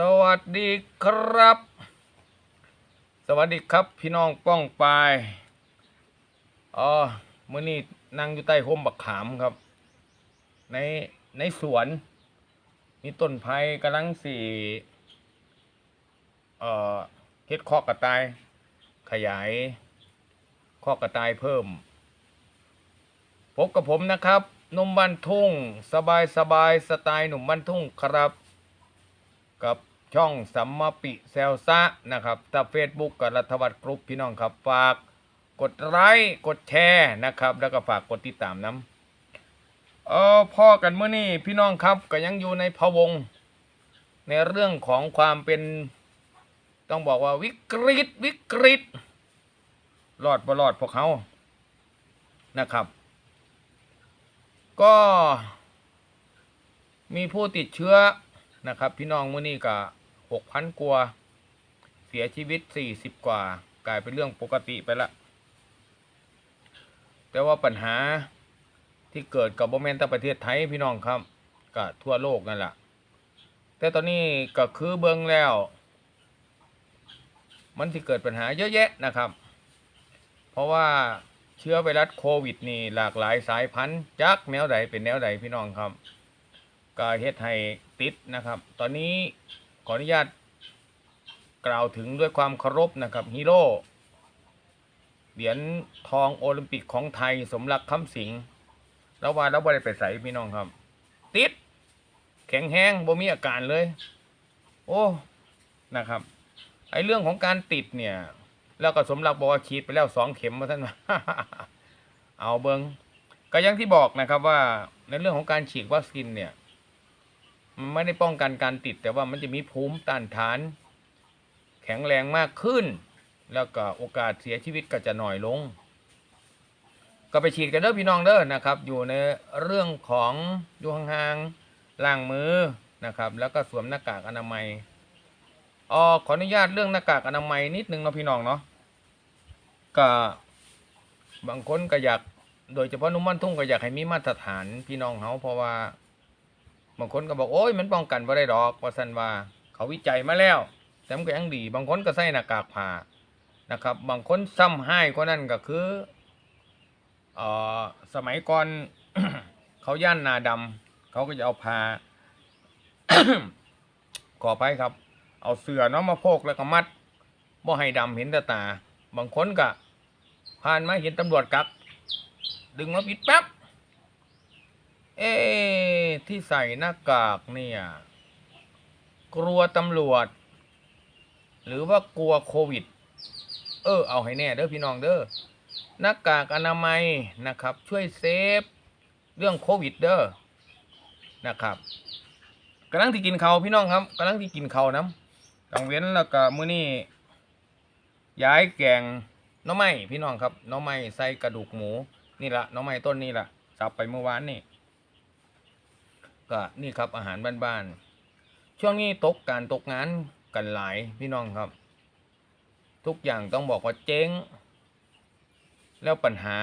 สวัสดีครับ สวัสดีครับพี่น้องป้องปายอ๋อมื่อนี้นั่งอยู่ใต้ห่มบักขามครับ ในในสวนมีต้นไผ่กำลังสี่เอ่อเฮ็ดคอกกระต่าย ขยายคอกกระต่ายเพิ่มพบกับผมนะครับหนุ่มบ้านทุ่ง สบายสบายสไตล์หนุ่มบ้านทุ่งครับ กับช่องสัมมปิแซลซะนะครับถ้าเฟซบุ๊กกับรัฐวัฒน์กรุ๊ปพี่น้องครับฝากกดไลค์กดแชร์นะครับ แล้วก็ฝากกดติดตามน้ำเออพ่อกันเมื่อนี้พี่น้องครับก็ยังอยู่ในพะวง ในเรื่องของความเป็น ต้องบอกว่าวิกฤตวิกฤตรอดบ่รอดพวกเขานะครับ ก็มีผู้ติดเชื้อ นะครับ พี่น้องมื่อนี้ก็หกพันกว่าเสียชีวิตสี่สิบกว่า กลายเป็นเรื่องปกติไปละ แต่ว่าปัญหาที่เกิดกับโมเมนต์ประเทศไทยพี่น้องครับก็ทั่วโลกนั่นแหละแต่ตอนนี้ก็คือเบิ้งแล้ว มันที่เกิดปัญหาเยอะแยะนะครับ เพราะว่าเชื้อไวรัสโควิดนี่หลากหลายสายพันธุ์จากแนวใดเป็นแนวใดพี่น้องครับก็เฮ็ดให้ ติดนะครับ ตอนนี้ขออนุญาตกล่าวถึงด้วยความเคารพนะครับฮีโร่เหรียญทองโอลิมปิกของไทยสมรักคำสิงแล้วว่าแล้วบ่ได้ไปใส่พี่น้องครับ ติด แข็งแห้งบ่มีอาการเลย โอ้นะครับไอเรื่องของการติดเนี่ย แล้วก็สมรักบอกว่าฉีดไปแล้วสองเข็มมาท่านว่าเอาเบิงก็ยังที่บอกนะครับว่าในเรื่องของการฉีดวัคซีนเนี่ย ไม่ได้ป้องกันการติด แต่ว่ามันจะมีภูมิต้านทาน แข็งแรงมากขึ้น แล้วก็โอกาสเสียชีวิตก็จะน้อยลง ก็ไปฉีดกันเด้อพี่น้องเด้อนะครับ อยู่ในเรื่องของอยู่ห่างๆล้างมือนะครับ แล้วก็สวมหน้ากากอนามัยอ๋อขออนุญาตเรื่องหน้ากากอนามัยนิดนึงเนาะพี่น้องเนาะก็บางคนก็อยากโดยเฉพาะนุ่มมันทุ่งก็อยากให้มีมาตรฐานพี่น้องเขาเพราะว่า บางคนก็บอกโอ้ยมันป้องกันบ่ได้ดอกว่าสันว่า เขาวิจัยมาแล้วแต่มันก็ยังดี บางคนก็ใส่หน้ากากผ้านะครับ บางคนซ้ำให้ก็นั่นก็คือเอ่อสมัยก่อนเขาย่านนาดำเขาก็จะเอาผ้าขอไปครับ เอาเสือเนาะมาโพกแล้วก็มัดบ่ให้ดำเห็นต่ตา บางคนก็ผ่านมาเห็นตำรวจกัก ดึงมาปิดแป๊บ เอ๊ที่ใส่หน้ากากเนี่ย กลัวตำรวจ หรือว่ากลัวโควิด เออ เอาให้แน่เด้อพี่น้องเด้อหน้ากากอนามัยนะครับ ช่วยเซฟ เรื่องโควิดเด้อนะครับกำลังที่กินเขาพี่น้องครับกำลังที่กินเขาน้ำกังเว้นแล้วก็มื้อนี้ย้ายแกงน้อไม้พี่น้องครับน้อไม้ใส่กระดูกหมูนี่ละน้อไม้ต้นนี่ละสับไปเมื่อวานนี่ ก็นี่ครับอาหารบ้านๆช่วงนี้ตกการตกงานกันหลายพี่น้องครับ ทุกอย่างต้องบอกว่าเจ๊ง แล้วปัญหา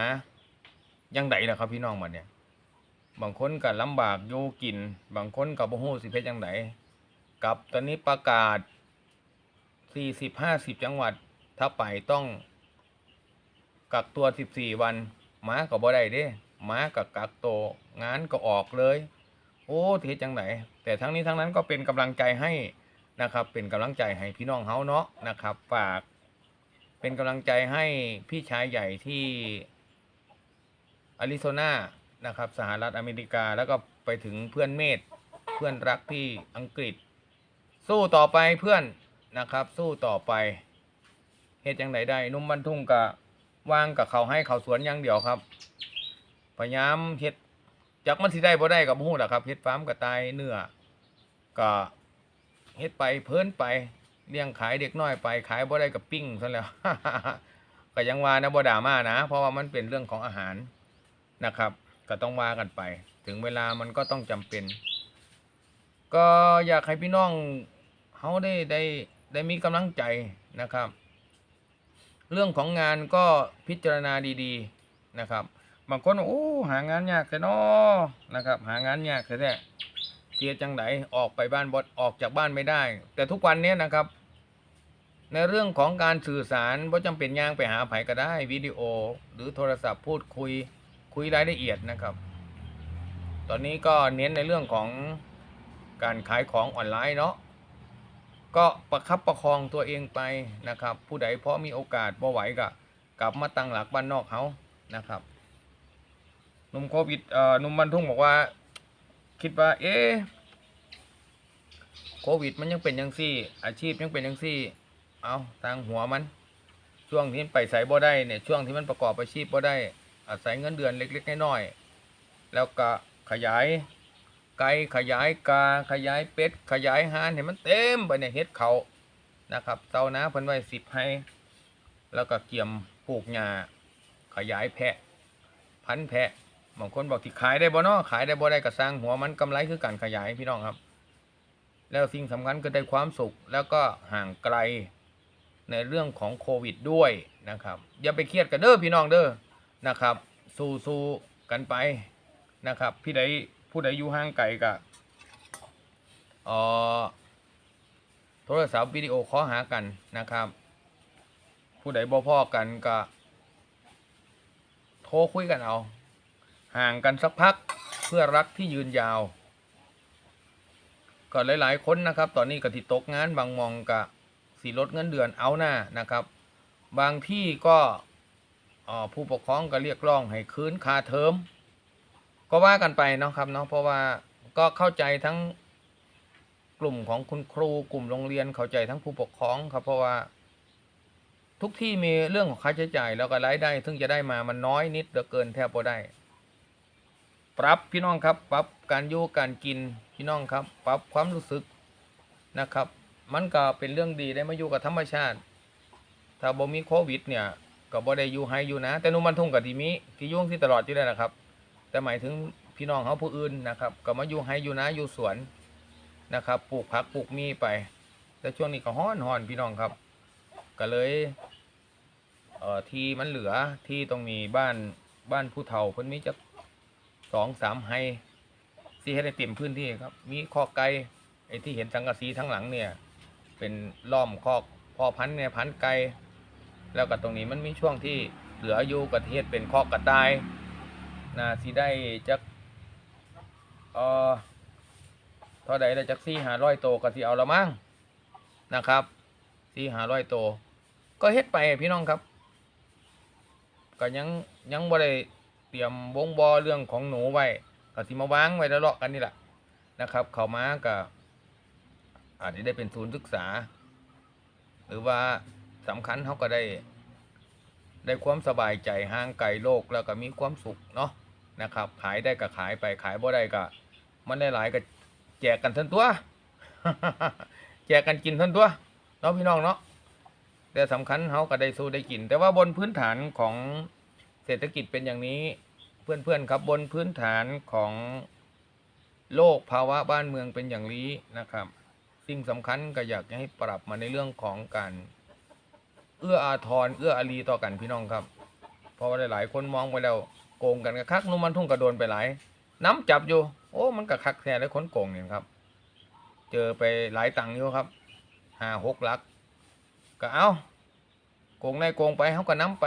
ยังไงล่ะครับพี่น้องมาเนี่ย บางคนก็ลำบากอยู่กิน บางคนก็บ่ฮู้สิเพชรยังไงกับตอนนี้ประกาศ40 50จังหวัด ถ้าไปต้อง กักตัว14วันหมาก็บ่ได้เด้หมาก็กักตัวงานก็ออกเลย อ้เทจังไหนแต่ทั้งนี้ทั้งนั้นก็เป็นกำลังใจให้นะครับ เป็นกำลังใจให้พี่น้องเฮาเนาะนะครับ ฝาก เป็นกำลังใจให้พี่ชายใหญ่ที่อาริโซนานะครับ สหรัฐอเมริกาแล้วก็ไปถึงเพื่อนเมธเพื่อนรักที่อังกฤษ สู้ต่อไปเพื่อนนะครับ สู้ต่อไปเฮ็ดจังไหนได้นุ่มบรรทุ่งกะวางกับเขาให้เขาสวนอย่างเดียวครับพยายามเฮ็ด จากมันสิได้บ่ได้กับฮู้ล่ะครับเฮ็ดฟาร์มกระต่ายเนื้อก็เฮ็ดไปเพิ่นไปเลี้ยงขายเด็กน้อยไปขายบ่ได้กับปิ้งซะแล้ว ก็ยังว่านะบ่ด่ามานะ เพราะว่ามันเป็นเรื่องของอาหารนะครับ ก็ต้องว่ากันไป ถึงเวลามันก็ต้องจำเป็น ก็อยากให้พี่น้องเฮาได้ได้ได้มีกำลังใจนะครับ เรื่องของงานก็พิจารณาดี ๆนะครับ บางคนโอ้หางานยากแต่นอนะครับ หางานยากแต่แท้สียจังไดออกไปบ้านบดออกจากบ้านไม่ได้ แต่ทุกวันนี้นะครับ ในเรื่องของการสื่อสารว่าจำเป็นย่างไปหาไผก็ได้วิดีโอ หรือโทรศัพท์พูดคุยคุยรายละเอียดนะครับ ตอนนี้ก็เน้นในเรื่องของการขายของออนไลน์เนาะก็ประคับประคองตัวเองไปนะครับ ผู้ใดพอมีโอกาสบ่ไหวก็กลับมาตั้งหลักบ้านนอกเขานะครับ หนุ่มโควิดเอ่อหนุ่มบันทุ่งบอกว่า คิดว่า เอ๊โควิดมันยังเป็นยังซี่ อาชีพยังเป็นยังซี่ เอาทางหัวมัน ช่วงที่มันไปใส่บ่ได้เนี่ยช่วงที่มันประกอบอาชีพบ่ได้ อาศัยเงินเดือนเล็กๆน้อยๆแล้วก็ขยายไก่ขยายกาขยายเป็ดขยายห่านเห็นมันเต็มไปเนี่ยเฮ็ดเขานะครับเตานาเพิ่นไว้สิบให้ แล้วก็เกี่ยมปลูกหญ้าขยายแพะ พันแพะ บางคนบอกที่ขายได้บ่เนาะขายได้บ่ได้ก็สร้างหัวมันกำไรคือการขยายพี่น้องครับ แล้วสิ่งสำคัญก็ได้ความสุขแล้วก็ห่างไกลในเรื่องของโควิดด้วยนะครับ อย่าไปเครียดกันเด้อพี่น้องเด้อนะครับ สู้สู้กันไปนะครับ พี่ใดผู้ใดอยู่ห่างไกลก็เอ่อโทรศัพท์วิดีโอขอหากันนะครับ ผู้ใดบ่พ่อกันก็โทรคุยกันเอา ห่างกันสักพักเพื่อรักที่ยืนยาว ก็หลาย ๆ คนนะครับ ตอนนี้ก็ทิตกงานบางมองกะสีลดเงินเดือนเอาหน้านะครับ บางที่ก็ผู้ปกครองก็เรียกร้องให้คืนค่าเทอมก็ว่ากันไปเนาะครับเนาะเพราะว่าก็เข้าใจทั้งกลุ่มของคุณครูกลุ่มโรงเรียนเข้าใจทั้งผู้ปกครองครับเพราะว่า ทุกที่มีเรื่องของค่าใช้จ่ายแล้วก็รายได้ซึ่งจะได้มามันน้อยนิดเหลือเกินแทบพอได้ ปรับพี่น้องครับ ปรับการอยู่การกินพี่น้องครับ ปรับความรู้สึกนะครับ มันก็เป็นเรื่องดีได้มาอยู่กับธรรมชาติ ถ้าบ่มีโควิดเนี่ยก็บ่ได้อยู่ให้อยู่นะ แต่หนุ่มันทุ่งกับทีมีที่ยุ่งที่ตลอดที่ได้นะครับ แต่หมายถึงพี่น้องเขาผู้อื่นนะครับก็มาอยู่ให้อยู่นะอยู่สวนนะครับปลูกผักปลูกมีไป แต่ช่วงนี้ก็ฮ้อนฮ้อนพี่น้องครับ ก็เลยเอ่อที่มันเหลือที่ตรงนี้บ้านบ้านผู้เฒ่าเพิ่นมีจัก สองสามไฮที่ให้ได้เต็มพื้นที่ครับ มีคอกไก่ไอ้ที่เห็นสังกะสีทั้งหลังเนี่ย เป็นล้อมคอกพ่อพันธุ์เนี่ยพันธุ์ไก่แล้วก็ตรงนี้มันมีช่วงที่เหลืออยู่กระเทศเป็นคอกกระต่ายนาสิได้จักเอ่อเท่าใดได้จักสี่หาร้อยโตวก็สิเอาละมั้งนะครับสี่หาร้อยโต ก็เฮ็ดไปพี่น้องครับ ก็ยังยังบ่ได้ เตรียมวงบอเรื่องของหนูไว้ก็สิมาวางไว้แล้วเลาะกันนี่แหละนะครับ เข้ามาก็อาจจะได้เป็นศูนย์ศึกษา หรือว่าสำคัญเขาก็ได้ ได้ความสบายใจห่างไกลโลกแล้วก็มีความสุขเนาะนะครับ ขายได้ก็ขายไปขายบ่ได้ก็มันได้หลายก็แจกกันทั้งตัว แจกกันกินทั้งตัวเนาะพี่น้องเนาะแต่สำคัญเขาก็ได้สู้ได้กิน แต่ว่าบนพื้นฐานของ ศรษฐกิจเป็นอย่างนี้เพื่อนๆครับบนพื้นฐานของโลกภาวะบ้านเมืองเป็นอย่างนี้นะครับ สิ่งสำคัญก็อยากให้ปรับมาในเรื่องของการเอื้ออาทรเอื้ออารีต่อกันพี่น้องครับ เพราะว่าหลายๆคนมองไปแล้วโกงกันกะคักนุ่มมันทุ่งกระโดนไปหลายน้ำจับอยู่ โอ้มันกะคักแท้แล้วคนโกงเนี่ยครับ เจอไปหลายตังค์อยู่ครับห้าหกหลัก ก็เอาโกงได้โกงไปเขาก็น้ำไป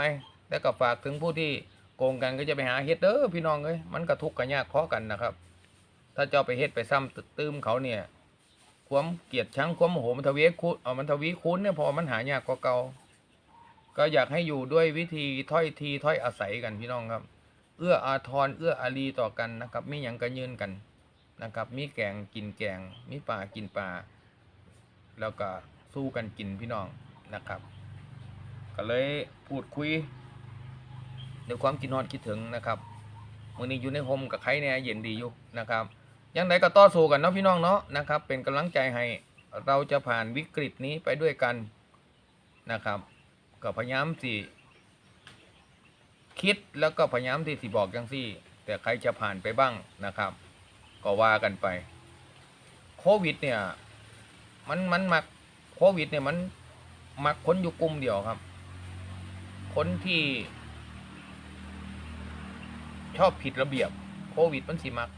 แล้วก็ฝากถึงผู้ที่โกงกันก็จะไปหาเฮ็ดเด้อพี่น้องเอ้ยมันกระทุกข์กันยากพอกันนะครับ ถ้าเจ้าไปเฮ็ดไปซ้ำตึกตื้มเขาเนี่ยความเกลียดชังความโหมันทวีคูณเอามันทวีคูณเนี่ยพอมันหายากกว่าเก่าก็อยากให้อยู่ด้วยวิธีถ้อยทีถ้อยอาศัยกันพี่น้องครับ เอื้ออาทรเอื้ออารีต่อกันนะครับมีหยังก็ยืนกันนะครับ มีแกงกินแกง มีปลากินปลาแล้วก็สู้กันกินพี่น้องนะครับ ก็เลยพูดคุย ด้วยความคิดนอนคิดถึงนะครับมื่อนี้อยู่ในโฮมกับใครเนี่ยเย็นดีอยู่นะครับยังไงก็ต่อสู้กันเนาะพี่น้องเนาะนะครับ เป็นกำลังใจให้เราจะผ่านวิกฤตนี้ไปด้วยกันนะครับก็พยายามสิคิดแล้วก็พยายามที่สิบอกจังซี่ แต่ใครจะผ่านไปบ้างนะครับ ก็ว่ากันไป โควิดเนี่ย มันมันมักโควิดเนี่ยมันมักคนอยู่กลุ่มเดียวครับ คนที่ ชอบผิดระเบียบ โควิดมันสิมัก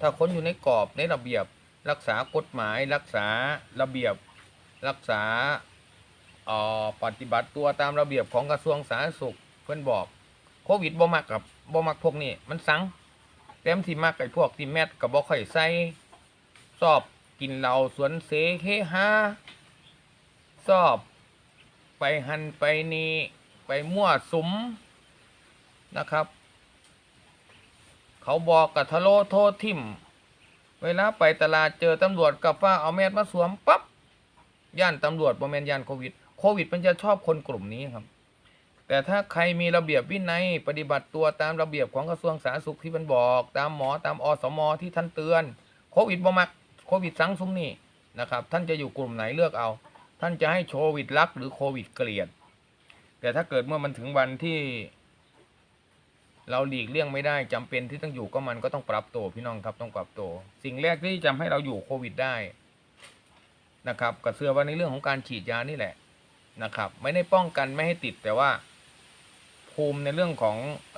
ถ้าคนอยู่ในกรอบในระเบียบ รักษากฎหมาย รักษาระเบียบ รักษาออปฏิบัติตัวตามระเบียบของกระทรวงสาธารณสุขเพื่อนบอก โควิดบ่มักกับบ่มักพวกนี้มันสังเต็มที่มักไอ้พวกที่แมทกับบ่ค่อยใส่ชอบกินเหล้าสวนเสเฮฮาชอบ ไปหันไปนี่ไปมั่วสุมนะครับ เขาบอกกับทะโลโทษทิมเวลาไปตลาดเจอตำรวจกับฟ้าเอาแมสมาสวมปั๊บย่านตำรวจบ่แมนย่านโควิด โควิดมันจะชอบคนกลุ่มนี้ครับ แต่ถ้าใครมีระเบียบวินัยปฏิบัติตัวตามระเบียบของกระทรวงสาธารณสุขที่มันบอก ตามหมอตามอสมที่ท่านเตือน โควิดบ่มักโควิดสังสุมนี่นะครับ ท่านจะอยู่กลุ่มไหนเลือกเอา ท่านจะให้โควิดรักหรือโควิดเกลียด แต่ถ้าเกิดเมื่อมันถึงวันที่ เราหลีกเลี่ยงไม่ได้จำเป็นที่ต้องอยู่ก็มันก็ต้องปรับตัวพี่น้องครับต้องปรับตัวสิ่งแรกที่จะให้เราอยู่โควิดได้นะครับก็เชื่อว่าในเรื่องของการฉีดยานี่แหละนะครับ ไม่ได้ป้องกันไม่ให้ติดแต่ว่า ภูมิในเรื่องของ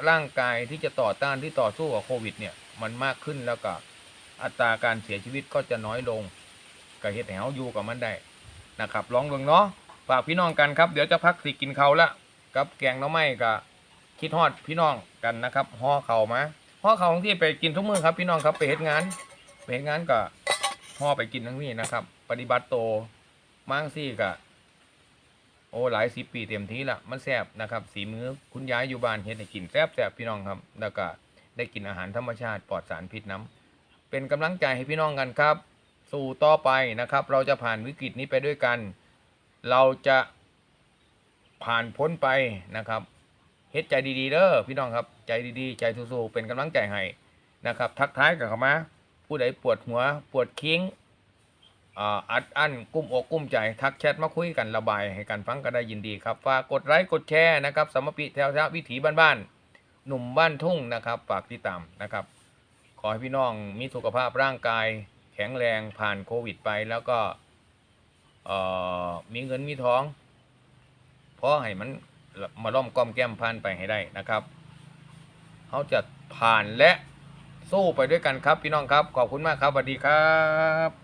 ร่างกายที่จะต่อต้านที่ต่อสู้กับโควิด เนี่ย มันมากขึ้นแล้วก็อัตราการเสียชีวิตก็จะน้อยลงก็เฮ็ดให้เฮาอยู่กับมันได้นะครับลองเบิ่งเนาะฝากพี่น้องกันครับ เดี๋ยวจะพักสิกินเขาละกับแกงน้ำไม้กับคิดฮอดพี่น้อง กันนะครับห่อเข่ามาห่อเข่าของที่ไปกินทุกมื้อครับพี่น้องครับไปเฮ็ดงานไปเฮ็ดงานก็ห่อไปกินทั้งนี้นะครับ ปฏิบัติโตมั่งซี่ก็โอ้หลายสิบปีเต็มทีละมันแซ่บนะครับสีมือคุณยายอยู่บ้านเฮ็ดให้กินแซ่บแซ่บพี่น้องครับ แล้วก็ได้กินอาหารธรรมชาติปลอดสารพิษน้ำเป็นกำลังใจให้พี่น้องกันครับ สู่ต่อไปนะครับ เราจะผ่านวิกฤตนี้ไปด้วยกัน เราจะผ่านพ้นไปนะครับ เฮ็ดใจดีๆเด้อพี่น้องครับใจดีๆ ใจสู้ๆเป็นกำลังใจให้นะครับ ทักท้ายกับเขามาผู้ใดปวดหัวปวดคิ้งอัดอั้นกุ้มอกกุ้มใจทักแชทมาคุยกันระบายให้กันฟังก็ได้ยินดีครับฝากกดไลค์กดแชร์นะครับสมปิแถวทวิถีบ้านๆหนุ่มบ้านทุ่งนะครับฝากติดตามนะครับ ขอให้พี่น้องมีสุขภาพร่างกาย แข็งแรงผ่านโควิดไปแล้วก็มีเงินมีท้องเพราะให้มัน มาล่อมก้อมแก้มผ่านไปให้ได้นะครับเขาจะผ่านและสู้ไปด้วยกันครับพี่น้องครับ ขอบคุณมากครับสวัสดีครับ